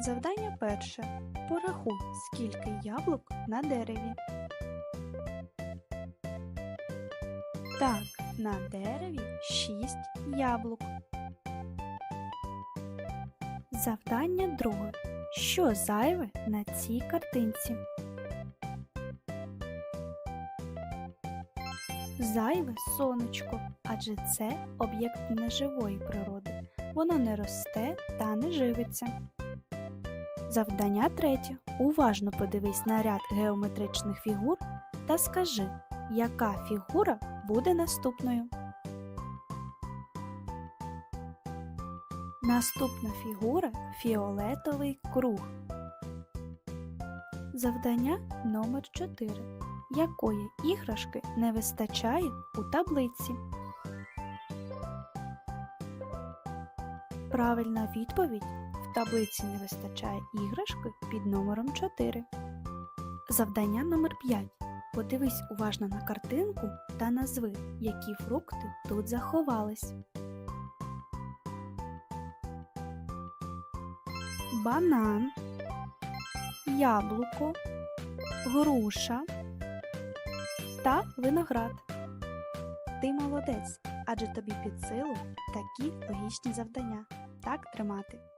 Завдання перше. Порахуй, скільки яблук на дереві. Так, на дереві 6 яблук. Завдання друге. Що зайве на цій картинці? Зайве сонечко, адже це об'єкт неживої природи. Воно не росте та не живиться. Завдання третє. Уважно подивись на ряд геометричних фігур та скажи, яка фігура буде наступною. Наступна фігура фіолетовий круг. Завдання номер 4. Якої іграшки не вистачає у таблиці? Правильна відповідь таблиці не вистачає іграшки під номером 4. Завдання номер 5. Подивись уважно на картинку та назви, які фрукти тут заховались. Банан, яблуко, груша та виноград. Ти молодець, адже тобі під силу такі логічні завдання. Так тримати.